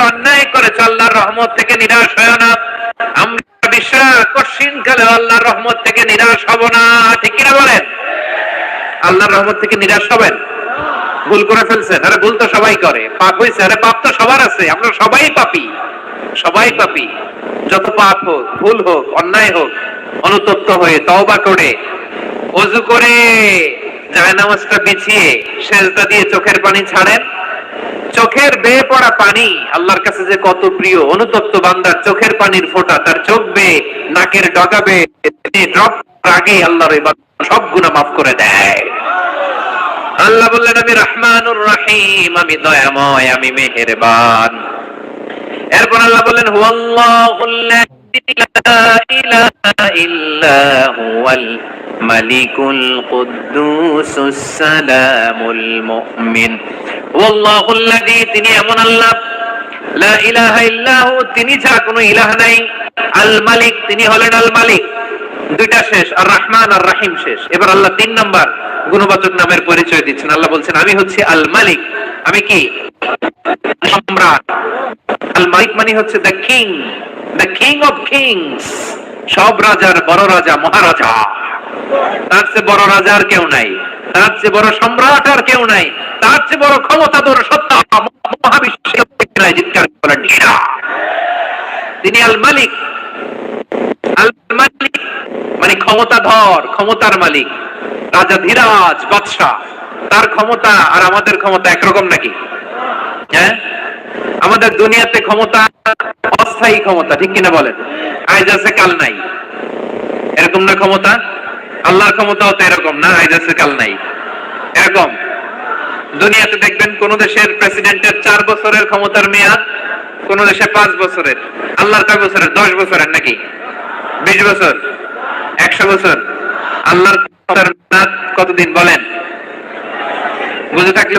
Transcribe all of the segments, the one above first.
অন্যায় করেছ, আল্লাহর রহমত থেকে নিরাশ হয় না। আমরা বিশ্বাস কঠিন কালে আল্লাহর রহমত থেকে নিরাশ হব না। ঠিক কিনা বলেন? আল্লাহর রহমত থেকে নিরাশ হবেন? ভুল করে ফেলছেন। আরে ভুল তো সবাই করে। পাপ হয়েছে আরে পাপ তো সবার আছে। আমরা সবাই পাপি। সবাই পাপি। যত পাপ হোক, ভুল হোক, অন্যায় হোক, অনুতপ্ত হয়ে তওবা করে অজু করে জায়নামাজটা বিছিয়ে সেজদা দিয়ে চোখের পানি ছাড়েন। চোখের বেয়ে পড়া পানি। আল্লাহর কাছে যে কত প্রিয়, অনুতপ্ত বান্দার চোখের পানির ফোঁটা, তার চোখ বেয়ে, নাকের ডগা বেয়ে ড্রপ আগে আল্লাহর সব গুণা মাফ করে দেয়। আল্লাহ বললেন, আমি রহমানুর রহিম, আমি দয়াময়, আমি মেহেরবান। এরপর আল্লাহ বললেন সালামুল মুমিন। হুয়াল্লাহুল্লাযী তিনি এমন আল্লাহ। লা ইলাহা ইল্লাহু, তিনি ছাড়া কোনো ইলাহ নাই। আল মালিক, তিনি হলেন আল মালিক। দুইটা শেষ, আর রহমান আর রাহিম শেষ। এবার আল্লাহ তিন নাম্বার গুণবাচক নামের পরিচয় দিচ্ছেন। আল্লাহ বলছেন, আমি হচ্ছে আল মালিক। আমি কি? সম্রাট। আল মালিক মানে হচ্ছে the king the king of kings সব রাজার বড় রাজা, মহারাজা। তার চেয়ে বড় রাজা আর কেউ নাই। তার চেয়ে বড় সম্রাট আর কেউ নাই। তার চেয়ে বড় ক্ষমতাধর সত্তা মহাবিশ্বের চিৎকার করার নিশা। তিনি আল মালিক। আল মালিক মানে ক্ষমতাধর, ক্ষমতার মালিক। রাজা ধীরাজ, বাদশাহ। তার ক্ষমতা আর আমাদের ক্ষমতা একরকম নাকি? হ্যাঁ? আমাদের দুনিয়াতে ক্ষমতা অস্থায়ী ক্ষমতা, ঠিক কিনা বলেন? আজ আছে, কাল নাই। এরকম না ক্ষমতা? আল্লাহর ক্ষমতাও তো এরকম না আজ আছে, কাল নাই। এরকম। দুনিয়াতে দেখবেন কোন দেশের প্রেসিডেন্টের চার বছরের ক্ষমতার মেয়াদ, কোন দেশে পাঁচ বছরের। আল্লাহর কয় বছরের? দশ বছরের নাকি? বিশ বছর? একশো বছর? আল্লাহর কতদিন বলেন? বুঝে থাকলে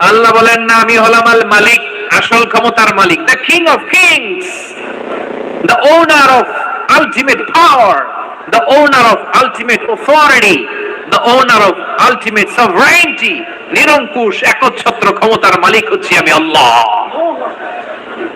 আল্লাহ বলেন, না, আমি হলাম আল মালিক, আসল ক্ষমতার মালিক the king of kings the owner of ultimate power the owner of ultimate authority the owner of ultimate sovereignty নিরঙ্কুশ, একচ্ছত্র ক্ষমতার মালিক হচ্ছি আমি আল্লাহ।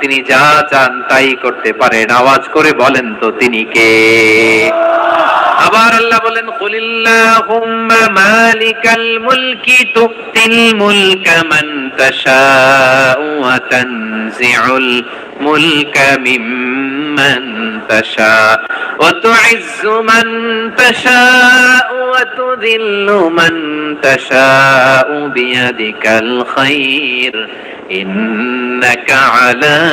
তিনি যা চান তাই করতে পারেন। আওয়াজ করে বলেন তো তিনি কে? আবার আল্লাহ বলেন, কুলিল্লাহুম্মা ইন্নাকা আলা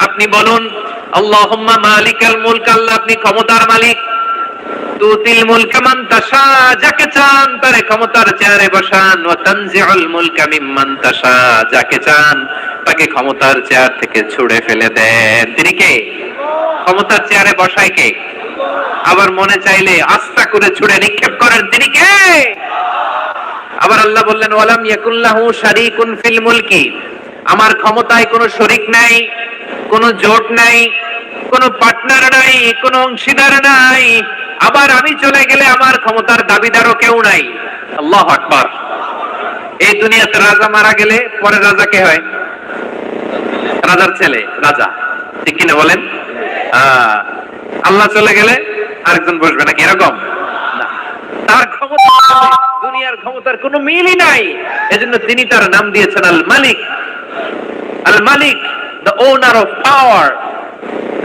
আপনি বলুন আপনি ক্ষমতার মালিক যাকে চান তাকে ক্ষমতার চেয়ার থেকে ফেলে দেন তিনি কে ক্ষমতার চেয়ারে বসায় কে? আবার মনে চাইলে আস্থা করে ছুড়ে নিক্ষেপ করেন, তিনি কে? আবার আল্লাহ বললেন, ওয়ালাম ইয়াকুল্লাহু শারীকুন ফিল মুলকি। আমার ক্ষমতায় কোনো শরিক নাই, কোনো জোট নাই, কোনো পার্টনার নাই, কোনো অংশীদার নাই। আবার আমি চলে গেলে আমার ক্ষমতার দাবিদারও কেউ নাই। আল্লাহ আকবার। এই দুনিয়াতে রাজা মারা গেলে পরে রাজা কে হয়? রাজার ছেলে, রাজা। ঠিক কিনা বলেন? আল্লাহ চলে গেলে আরেকজন বসবে নাকি? এরকম। দুনিয়ার ক্ষমতার কোনো মিলই নাই। এজন্য তিনি তার নাম দিয়েছেন আল মালিক। আল মালিক, the owner of power,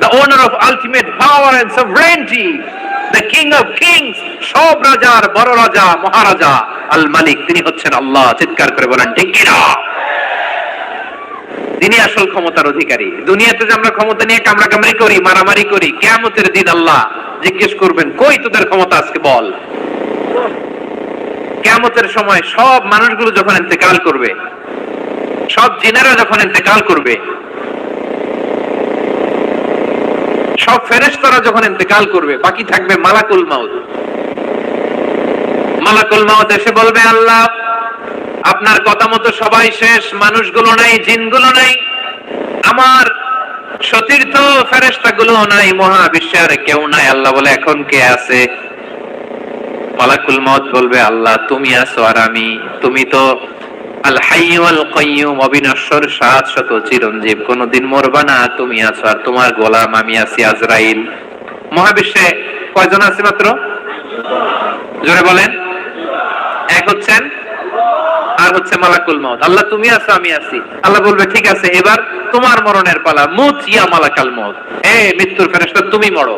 the owner of ultimate power and sovereignty, the king of kings, সব রাজার বড় রাজা, মহারাজা আল মালিক। তিনি হচ্ছেন আল্লাহ, চিৎকার করে বলেন, ঠিক কিনা তিনি আসল ক্ষমতার অধিকারী। দুনিয়াতে যে আমরা ক্ষমতা নিয়ে কামড়া কামড়ি করি, মারামারি করি কেমতের দিন আল্লাহ জিজ্ঞেস করবেন, কই তোদের ক্ষমতা আজকে বল? কেমতের সময় সব মানুষগুলো যখন ইন্তেকাল করবে, সব জিনেরা যখন ইন্তেকাল করবে, সব ফেরেশতারা যখন ইন্তেকাল করবে, বাকি থাকবে মালাকুল মাউত। মালাকুল মাউত এসে বলবে, আল্লাহ, আপনার কথা মতো সবাই শেষ, মানুষগুলো নাই, জিনগুলো নাই, আমার সতীর্থ ফেরেস্তা গুলো নাই মহাবিশ্বে আর কেউ নাই। আল্লাহ বলে, এখন কে আছে? মালাকুল মত বলবে, আল্লাহ, তুমি আছো আর আমি। তুমি তো আল কাইয়ুম অবিনশ্বর সাত শত চিরঞ্জীব। কোনদিন মরবা না, তুমি আছো আর তোমার গোলাম আমি আছি আজরাইল। মহাবিশ্বে কয়জন আছে মাত্র? জোরে বলেন। এক হচ্ছেন আর হচ্ছে মালাকুল মত আল্লাহ, তুমি আছো, আমি আছি। আল্লাহ বলবে, ঠিক আছে, এবার তোমার মরণের পালা। মুত ইয়া মালাকাল মত এ মৃত্যুর ফেরেশতা, তুমি মরো।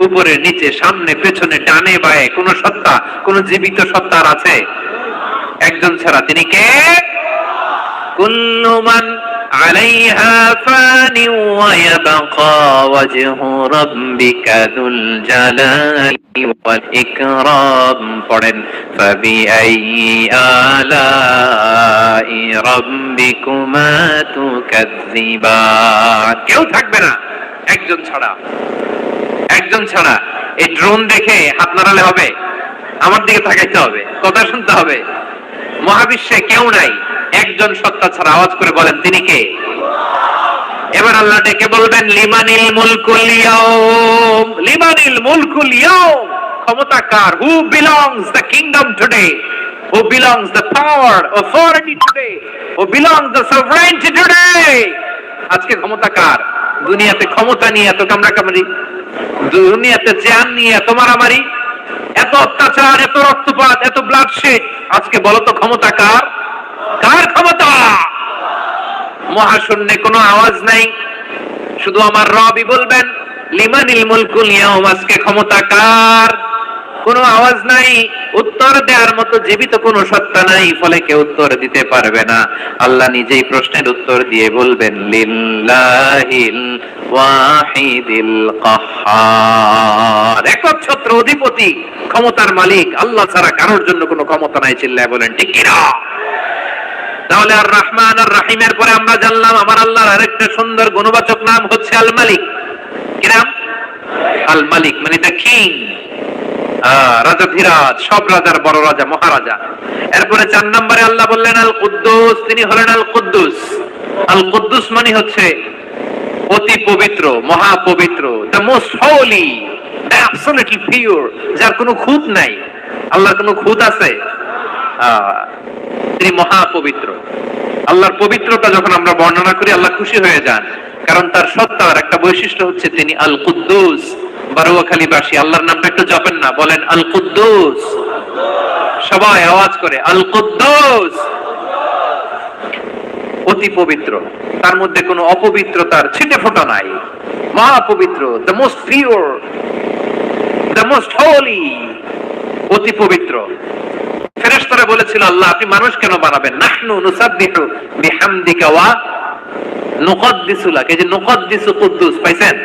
উপরে নিচে সামনে পেছনে ডানে বায়ে কোন সত্তা কোন জীবিত সত্তা আর আছে একজন ছাড়া তিনি কে কুল্লু মান عليها فان ويبقى وجه ربك ذو الجلال والإكرام পড়েন فبأي آلاء ربكما تكذبان কেউ থাকবে না একজন ছাড়া একজন ছাড়া। এই ড্রোন দেখে হাত নাড়ালে হবে? আমার দিকে তাকাইতে হবে, কথা শুনতে হবে। মহাবিশ্বে কেউ নাই, একজন সত্তা ছাড়া। আওয়াজ করে বলেন, তিনি কে? এবার আল্লাহ ডেকে বলবেন, লিমানিল মুলকুল ইয়াউম। লিমানিল মুলকুল ইয়াউম। ক্ষমতা কার? Who belongs the kingdom today who belongs the power authority today who belongs the sovereignty today আজকে ক্ষমতা কার? দুনিয়াতে ক্ষমতা নিয়ে এত কামড়া কামড়ি দুনিয়াতে নিয়ে এত মারামারি, এত অত্যাচার, এত রক্তপাত, এত ব্লাডশেড আজকে বলতো ক্ষমতা কার? কার ক্ষমতা? মহাশূন্যে কোনো আওয়াজ নাই। শুধু আমার রবই বলবেন, লিমানিল মুলকুল ইয়াউম, আজকে ক্ষমতা কার? কোনো আওয়াজ নাই, উত্তর দেওয়ার মতো জীবিত কোনো সত্তা নাই, ফলে কেউ উত্তর দিতে পারবে না। আল্লাহ নিজেই প্রশ্নের উত্তর দিয়ে বলবেন, লিল্লাহিল ওয়াহিদিল অধিপতি, ক্ষমতার মালিক, আল্লাহ ছাড়া কারোর জন্য কোনো ক্ষমতা নাই, চিল্লায় বলেন, ঠিক তাহলে আর রহমান আর রাহিমের পরে আমরা জানলাম, আমার আল্লাহর আরেকটা সুন্দর গুণবাচক নাম হচ্ছে আল মালিক। কি নাম? আল মালিক মানে দ্য কিং। সব রাজার বড় রাজা, মহারাজা। এরপরে চার নম্বরে আল্লাহ বললেন আল কুদ্দুস তিনি হলেন আল কুদ্দুস আল কুদ্দুস মানে হচ্ছে অতি পবিত্র মহা পবিত্র the most holy the absolutely pure যার কোনো খুঁত নাই। আল্লাহর কোনো খুঁত আছে? তিনি মহা পবিত্র আল্লাহর পবিত্রতা যখন আমরা বর্ণনা করি, আল্লাহ খুশি হয়ে যান। কারণ তার সত্তার একটা বৈশিষ্ট্য হচ্ছে তিনি আল কুদ্দুস বারুয়াখালীবাসী আল্লাহর নামটা একটু জপেন না, বলেন আল কুদ্দুস সবাই আওয়াজ করে আল কুদ্দুস অতি পবিত্র, তার মধ্যে কোনো অপবিত্রতার ছিটে ফোটা নাই। মহা পবিত্র the most pure the most holy অতি পবিত্র। ফেরেশতারা বলেছিল, আল্লাহ, আপনি মানুষ কেন বানাবেন? নাহনু নুসাব্বিহু বিহামদিকা ওয়া নুকদ্দিসু লাক এই যে নুকদ্দিসু কুদ্দুস, পাইছেন?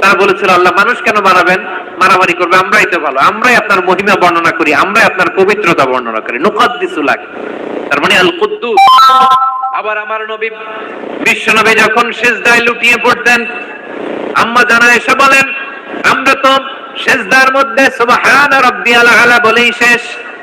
তারা বলেছিল, আল্লাহ, মানুষ কেন বানাবেন মারামারি করবে, আমরাই তো ভালো। আমরাই আপনার মহিমা বর্ণনা করি, আমরাই আপনার পবিত্রতা বর্ণনা করি। নুকদ্দিসু লাক। তার মানে আল কুদ্দুস আবার আমার নবী বিশ্ব নবী যখন সেজদায় লুটিয়ে পড়তেন, আম্মা জানা এসে বলেন, আমরা তো সেজদার মধ্যে সুবহান রাব্বিয়াল আলা বলেই শেষ।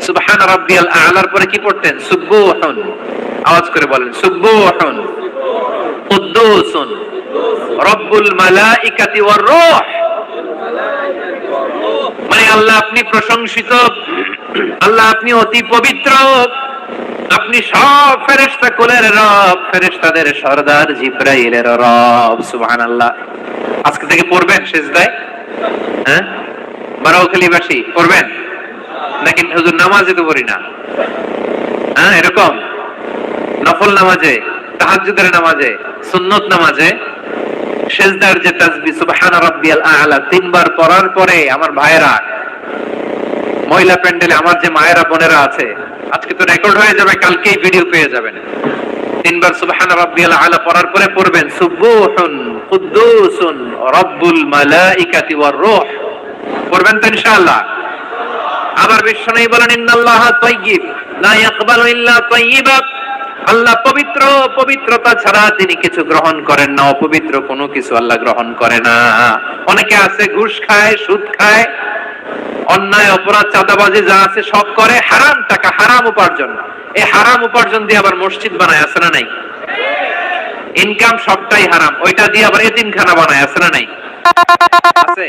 সুবহান রাব্বিয়াল আলার পরে কি পড়তেন? সুবহুন। আওয়াজ করে বলেন, সুবহুন। রব্বুল মালাইকাতি ওয়ার রূহ। মানে আল্লাহ আপনি প্রশংসিত, আল্লাহ আপনি অতি পবিত্র, আপনি সব ফেরেশতা কুলের রব, ফেরেশতাদের সর্দার জিব্রাইলের রব, সুবহানাল্লাহ। আজকে থেকে পড়বেন সেজদায়? হ্যাঁ? বারাউখালীবাসী, পড়বেন? নাকি হুজুর নামাজে তো পড়ি না? হ্যাঁ এরকম? নফল নামাজে, তাহাজ্জুদের নামাজে, সুন্নত নামাজে, সেজদার যে তাসবিহ সুবহান রাব্বিয়াল আ'লা, তিনবার পড়ার পরে আমার ভাইয়েরা, মহিলা প্যান্ডেলে আমার যে মায়েরা, বোনেরা আছে, আজকে তো রেকর্ড হয়ে যাবে, কালকেই ভিডিও পেয়ে যাবেন। তিনবার সুবহান রাব্বিয়াল আ'লা পড়ার পরে পড়বেন, সুবহুন কুদ্দুসুন, রব্বুল মালাইকাতি ওয়ার রূহ। পড়বেন তো ইনশাআল্লাহ। আবার বিশ্বনবী বলেন আল্লাহ পবিত্র, পবিত্রতা ছাড়া তিনি কিছু গ্রহণ করেন না, অপবিত্র কোনো কিছু আল্লাহ গ্রহণ করে না। অনেকে আছে, ঘুষ খায়, সুদ খায়, অন্যায়, অপরাধ, চাঁদাবাজি যা আছে সব করে, হারাম টাকা, হারাম উপার্জন। এই হারাম উপার্জন দিয়ে আবার মসজিদ বানায়, আছে না নাই? ইনকাম সবটাই হারাম, ওইটা দিয়ে আবার এতিমখানা বানায়, আছে না নাই? আছে?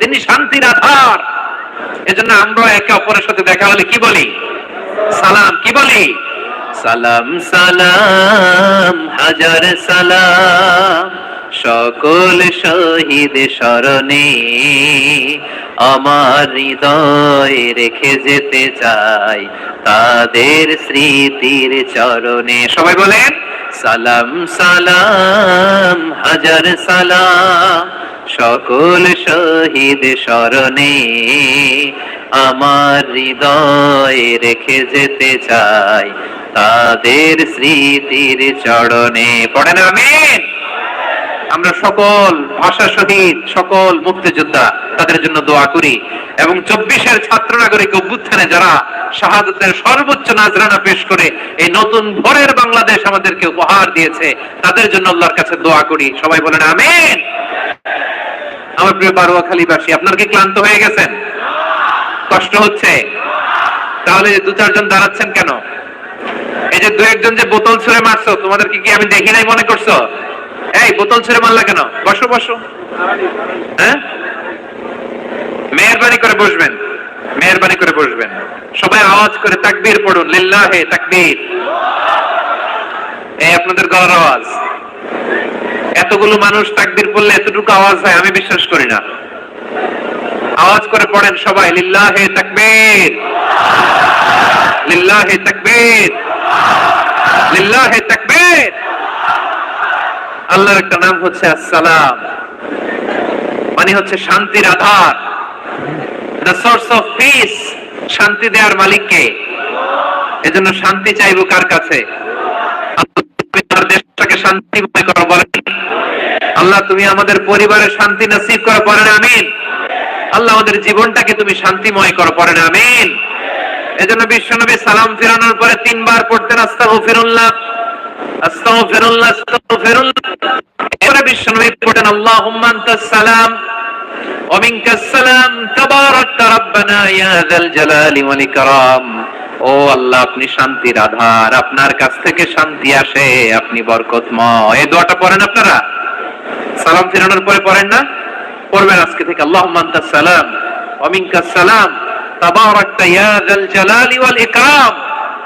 তিনি শান্তির আধার। এজন্য আমরা একে অপরের সাথে দেখা হলে কি বলি? সালাম কি বলি? সালাম সালাম হাজার সালাম। সকল শহীদ স্মরণে আমার হৃদয় রেখে যেতে চাই তাদের স্মৃতির চরণে। সবাই বলেন? সালাম সালাম হাজার সালাম। সকল শহীদ স্মরণে আমার হৃদয় রেখে যেতে চাই তাদের স্মৃতির চরণে। পড়েন আমিন! আমরা সকল ভাষা শহীদ, সকল মুক্তিযোদ্ধা তাদের জন্য দোয়া করি এবং চব্বিশের ছাত্র নাগরিক অভ্যুত্থানে যারা শাহাদতের সর্বোচ্চ নাজরানা পেশ করে এই নতুন ভোরের বাংলাদেশ আমাদেরকে উপহার দিয়েছে, তাদের জন্য আল্লাহর কাছে দোয়া করি। সবাই বলেন, আমিন। আমার প্রিয় বারোয়াখালীবাসী আপনার কি ক্লান্ত হয়ে গেছেন? কষ্ট হচ্ছে? তাহলে দু চারজন দাঁড়াচ্ছেন কেন? এই যে দু একজন যে বোতল ছুঁড়ে মারছো, তোমাদেরকে কি আমি দেখি নাই মনে করছ? এই, বোতল ছেড়ে মারলা কেন? বসো বসো। হ্যাঁ? মেহরবানি করে বসবেন। মেহরবানি করে বসবেন। সবাই আওয়াজ করে তাকবীর পড়ুন। লিল্লাহে তাকবীর। এই আপনাদের গলার আওয়াজ। এতগুলো মানুষ তাকবীর পড়লে এতটুকু আওয়াজ হয়, আমি বিশ্বাস করি না। আওয়াজ করে পড়েন সবাই, লিল্লাহে তাকবীর। লিল্লাহে তাকবীর। লিল্লাহে তাকবীর। আল্লাহর একটা নাম হচ্ছে আসসালাম। মানে হচ্ছে শান্তির আধার। দ্য সোর্স অফ পিস শান্তি দেওয়ার মালিককে। এজন্য শান্তি চাইব কার কাছে? দেশটাকে শান্তিময় করো, বলেন। আল্লাহ তুমি আমাদের পরিবারের শান্তি নসিব করো আমিন। আল্লাহ আমাদের জীবনটাকে তুমি শান্তিময় করো আমিন। এজন্য সালাম ফেরানোর পরে তিনবার পড়তেন, আস্তাগফিরুল্লাহ। আস্তাগফিরুল্লাহ আস্তাগফিরুল্লাহ। এবারে আল্লাহ, আপনি শান্তির আধার, আপনার কাছ থেকে শান্তি আসে, আপনি বরকতময়। এই দোয়াটা পড়েন আপনারা? সালাম ফেরানোর পরে পড়েন না? পড়বেন আজকে থেকে আনতাস সালাম ওয়া মিনকাস সালাম, তাবারাকতা ইয়া যাল জালালি ওয়াল ইকরাম।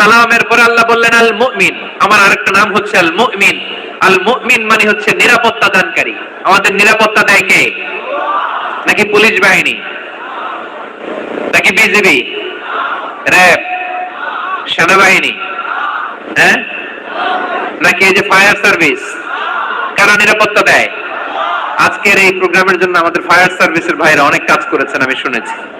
সালামের পরে আল্লাহ বললেন, আল মুমিন। আমার আরেকটা নাম হচ্ছে আল মুমিন। আল মুমিন মানে হচ্ছে নিরাপত্তা দানকারী। আমাদের নিরাপত্তা দেয় কে? নাকি পুলিশ বাহিনী? নাকি বিজিবি? র্যাব? সেনাবাহিনী? হ্যাঁ? নাকি এই যে ফায়ার সার্ভিস? কারা নিরাপত্তা দেয়? আজকের এই প্রোগ্রামের জন্য আমাদের ফায়ার সার্ভিসের ভাইরা অনেক কাজ করেছেন, আমি শুনেছি।